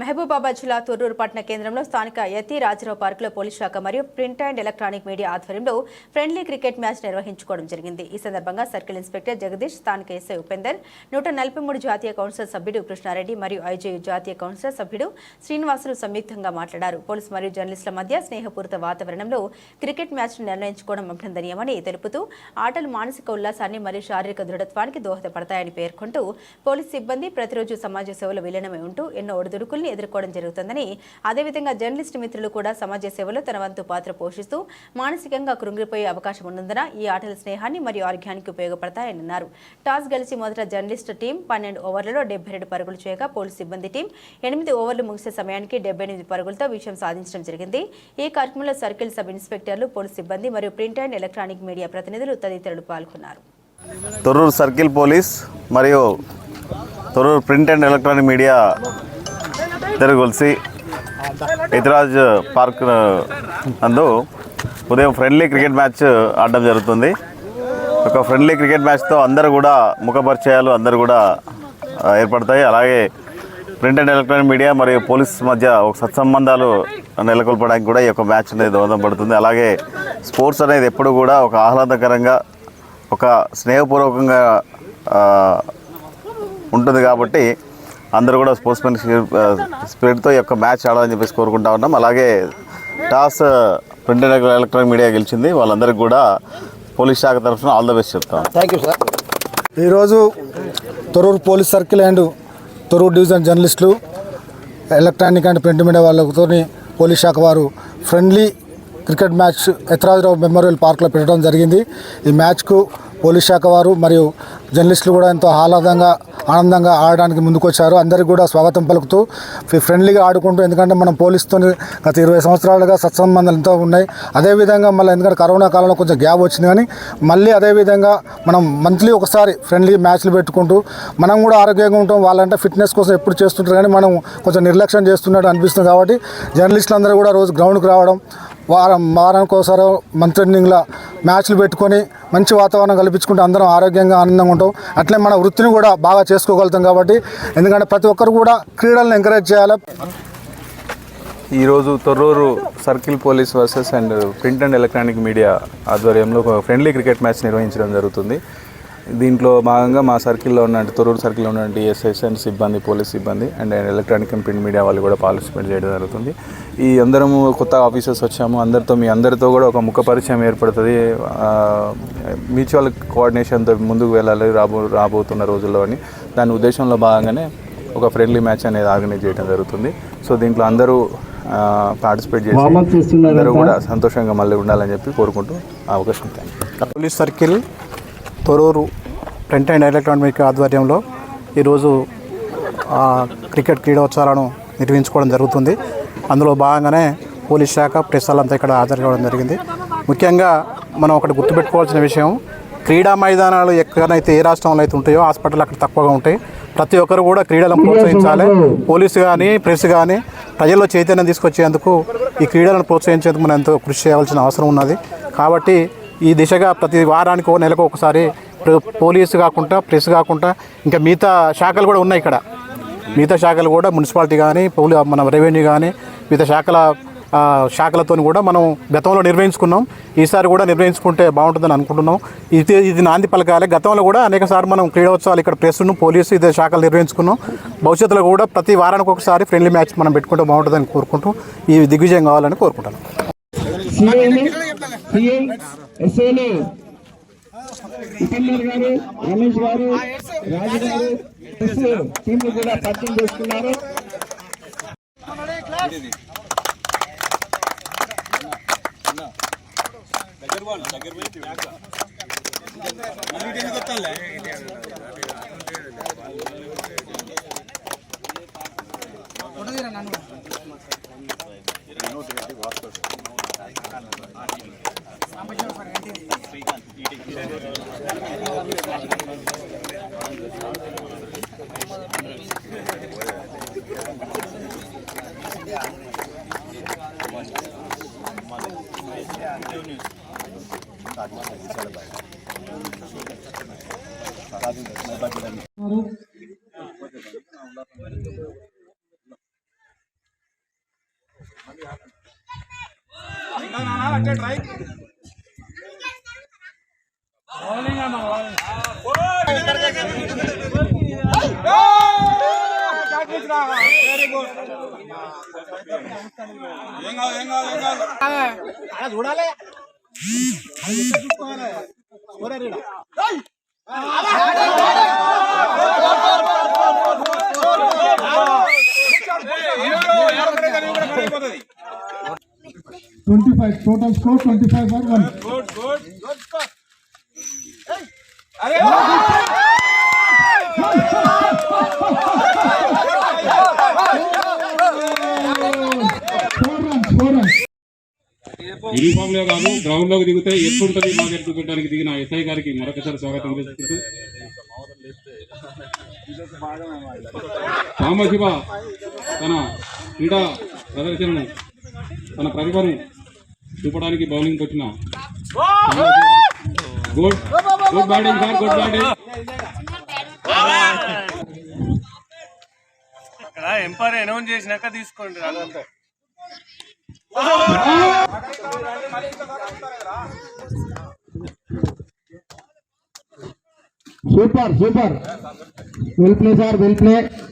మహబూబాబాద్ జిల్లా తొర్రూరు పట్టణ కేంద్రంలో స్థానిక యతి రాజరావు పార్కులో పోలీస్ శాఖ మరియు ప్రింట్ అండ్ ఎలక్ట్రానిక్ మీడియా ఆధ్వర్యంలో ఫ్రెండ్లీ క్రికెట్ మ్యాచ్ నిర్వహించుకోవడం జరిగింది ఈ సందర్భంగా సర్కిల్ ఇన్స్పెక్టర్ జగదీష్ స్థానిక ఎస్ఐ ఉపేందర్ నూట నలభై మూడు జాతీయ కౌన్సిల్ సభ్యుడు కృష్ణారెడ్డి మరియు ఐజీ జాతీయ కౌన్సిల్ సభ్యుడు శ్రీనివాసులు సంయుక్తంగా మాట్లాడారు పోలీసు మరియు జర్నలిస్టుల మధ్య స్నేహపూరిత వాతావరణంలో క్రికెట్ మ్యాచ్ను నిర్ణయించుకోవడం అభినందనీయమని తెలుపుతూ ఆటలు మానసిక ఉల్లాసాన్ని మరియు శారీరక దృఢత్వానికి దోహదపడతాయని పేర్కొంటూ పోలీసు సిబ్బంది ప్రతిరోజు సమాజ సేవలు విలీనమై ఉంటూ ఎన్నో ఒడిదుడుకుల్ని ఎదుర్కోవడం జరుగుతుందని అదేవిధంగా జర్నలిస్ట్ మిత్రులు కూడా సమాజ సేవలో తన వంతు పాత్ర పోషిస్తూ మానసికంగా కృంగిపోయే అవకాశం ఉన్నందున ఈ ఆటల స్నేహాన్ని మరియు ఆరోగ్యానికి ఉపయోగపడతాయని అన్నారు టాస్ గెలిచి మొదట జర్నలిస్ట్ టీం పన్నెండు ఓవర్లలో డెబ్బై రెండు పరుగులు చేయగా పోలీసు సిబ్బంది టీం ఎనిమిది ఓవర్లు ముగిసే సమయానికి డెబ్బై ఎనిమిది పరుగులతో విజయం సాధించడం జరిగింది ఈ కార్యక్రమంలో సర్కిల్ సబ్ ఇన్స్పెక్టర్లు పోలీసు సిబ్బంది మరియు ప్రింట్ అండ్ ఎలక్ట్రానిక్ మీడియా ప్రతినిధులు తదితరులు పాల్గొన్నారు తొర్రూరు సర్కిల్ పోలీస్ మరియు Torrur print and electronic media ఇద్దరు జరగొలిసి ఇతిరాజ్ పార్క్ అందు ఉదయం ఫ్రెండ్లీ క్రికెట్ మ్యాచ్ ఆడడం జరుగుతుంది ఒక ఫ్రెండ్లీ క్రికెట్ మ్యాచ్తో అందరూ కూడా ముఖపరిచయాలు అందరూ కూడా ఏర్పడతాయి అలాగే ప్రింట్ అండ్ ఎలక్ట్రానిక్ మీడియా మరియు పోలీస్ మధ్య ఒక సత్సంబంధాలు నెలకొల్పడానికి కూడా ఈ యొక్క మ్యాచ్ అనేది దోహదం పడుతుంది అలాగే స్పోర్ట్స్ అనేది ఎప్పుడు కూడా ఒక ఆహ్లాదకరంగా ఒక స్నేహపూర్వకంగా ఉంటుంది కాబట్టి అందరూ కూడా స్పోర్ట్స్మెన్ స్పిరిట్తో ఈ యొక్క మ్యాచ్ ఆడాలని చెప్పేసి కోరుకుంటా ఉన్నాం అలాగే టాస్ ప్రింట్ ఎలక్ట్రానిక్ మీడియా గెలిచింది వాళ్ళందరికీ కూడా పోలీస్ శాఖ తరఫున ఆల్ ద బెస్ట్ చెప్తాం థ్యాంక్ యూ సార్ ఈరోజు Torrur police circle and Torrur division జర్నలిస్టులు ఎలక్ట్రానిక్ అండ్ ప్రింట్ మీడియా వాళ్ళతో పోలీస్ శాఖ వారు friendly cricket match Yatharajarao memorial పార్క్లో పెట్టడం జరిగింది ఈ మ్యాచ్కు పోలీస్ శాఖ వారు మరియు జర్నలిస్టులు కూడా ఎంతో ఆహ్లాదంగా ఆనందంగా ఆడడానికి ముందుకొచ్చారు అందరికీ కూడా స్వాగతం పలుకుతూ ఫ్రెండ్లీగా ఆడుకుంటూ ఎందుకంటే మనం పోలీస్తో గత ఇరవై సంవత్సరాలుగా సత్సంబంధాలు ఎంతో ఉన్నాయి అదేవిధంగా మళ్ళీ ఎందుకంటే కరోనా కాలంలో కొంచెం గ్యాప్ వచ్చింది కానీ మళ్ళీ అదేవిధంగా మనం మంత్లీ ఒకసారి ఫ్రెండ్లీ మ్యాచ్లు పెట్టుకుంటూ మనం కూడా ఆరోగ్యంగా ఉంటాం వాళ్ళంటే ఫిట్నెస్ కోసం ఎప్పుడు చేస్తుంటారు కానీ మనం కొంచెం నిర్లక్ష్యం చేస్తున్నట్టు అనిపిస్తుంది కాబట్టి జర్నలిస్టులు అందరూ కూడా రోజు గ్రౌండ్కి రావడం వారం వారానికి ఒకసారి మంత్ ఎండింగ్లో మ్యాచ్లు పెట్టుకొని మంచి వాతావరణం కల్పించుకుంటే అందరం ఆరోగ్యంగా ఆనందంగా ఉంటాం అట్లే మన వృత్తిని కూడా బాగా చేసుకోగలుగుతాం కాబట్టి ఎందుకంటే ప్రతి ఒక్కరు కూడా క్రీడలను ఎంకరేజ్ చేయాలి ఈరోజు Torrur circle police versus and print and electronic media ఆధ్వర్యంలో ఒక ఫ్రెండ్లీ క్రికెట్ మ్యాచ్ నిర్వహించడం జరుగుతుంది దీంట్లో భాగంగా మా సర్కిల్లో ఉన్నట్టు తొరూరు సర్కిల్లో ఉన్నటువంటి ఎస్ఎస్ అండ్ సిబ్బంది పోలీస్ సిబ్బంది and electronic and print media వాళ్ళు కూడా పార్టిసిపేట్ చేయడం జరుగుతుంది ఈ అందరము కొత్త ఆఫీసర్స్ వచ్చాము అందరితో మీ అందరితో కూడా ఒక ముఖ పరిచయం ఏర్పడుతుంది మ్యూచువల్ కోఆర్డినేషన్తో ముందుకు వెళ్ళాలి రాబో రాబోతున్న రోజుల్లో అని దాని ఉద్దేశంలో భాగంగానే ఒక ఫ్రెండ్లీ మ్యాచ్ అనేది ఆర్గనైజ్ చేయడం జరుగుతుంది సో దీంట్లో అందరూ పార్టిసిపేట్ చేసి అందరూ కూడా సంతోషంగా మళ్ళీ ఉండాలని చెప్పి కోరుకుంటూ అవకాశం police circle Torrur print and electronic ఆధ్వర్యంలో ఈరోజు క్రికెట్ క్రీడోత్సవాలను నిర్వహించుకోవడం జరుగుతుంది అందులో భాగంగానే పోలీస్ శాఖ ప్రెస్ అంతా ఇక్కడ హాజరు కావడం జరిగింది ముఖ్యంగా మనం ఒకటి గుర్తుపెట్టుకోవాల్సిన విషయం క్రీడా మైదానాలు ఎక్కడైతే ఏ రాష్ట్రంలో అయితే ఉంటాయో హాస్పిటల్ అక్కడ తక్కువగా ఉంటాయి ప్రతి ఒక్కరు కూడా క్రీడలను ప్రోత్సహించాలి పోలీసు కానీ ప్రెస్ కానీ ప్రజల్లో చైతన్యం తీసుకొచ్చేందుకు ఈ క్రీడలను ప్రోత్సహించేందుకు మనం ఎంతో కృషి చేయాల్సిన అవసరం ఉన్నది కాబట్టి ఈ దిశగా ప్రతి వారానికో నెలకు ఒకసారి పోలీసు కాకుండా ప్రెస్ కాకుండా ఇంకా మిగతా శాఖలు కూడా ఉన్నాయి ఇక్కడ మిగతా శాఖలు కూడా మున్సిపాలిటీ కానీ పోలీ మన రెవెన్యూ కానీ మిగతా శాఖల శాఖలతో కూడా మనం గతంలో నిర్వహించుకున్నాం ఈసారి కూడా నిర్వహించుకుంటే బాగుంటుందని అనుకుంటున్నాం ఇది ఇది నాంది పలకాలి గతంలో కూడా అనేక సార్లు మనం క్రీడోత్సవాలు ఇక్కడ ప్రెస్ను పోలీసు ఇదే శాఖలు నిర్వహించుకున్నాం భవిష్యత్తులో కూడా ప్రతి వారానికి ఒకసారి ఫ్రెండ్లీ మ్యాచ్ మనం పెట్టుకుంటే బాగుంటుందని కోరుకుంటూ ఈ దిగ్విజయం కావాలని కోరుకుంటాను ఎస్ఏలు సికిందర్ గారు రమేష్ గారు రాజు గారు టీంలు కూడా పరిచయం చేసుకున్నారు నన్ను అట్లా ట్రై బౌలింగ్ అన్న బౌలింగ్ చూడాలి twenty five total score twenty five for one లో కాదు లోకి దిగితే ఎట్లుంటుంది మాకు పెట్టడానికి దిగిన ఎస్ఐ గారికి మరొకసారి స్వాగతం సాంబశివ తన క్రీడా ప్రదర్శనను తన ప్రతిభను చూపడానికి బౌలింగ్ వచ్చిన good good batting sir good batting umpire announce చేసినాక తీసుకోండి super super well play sir well play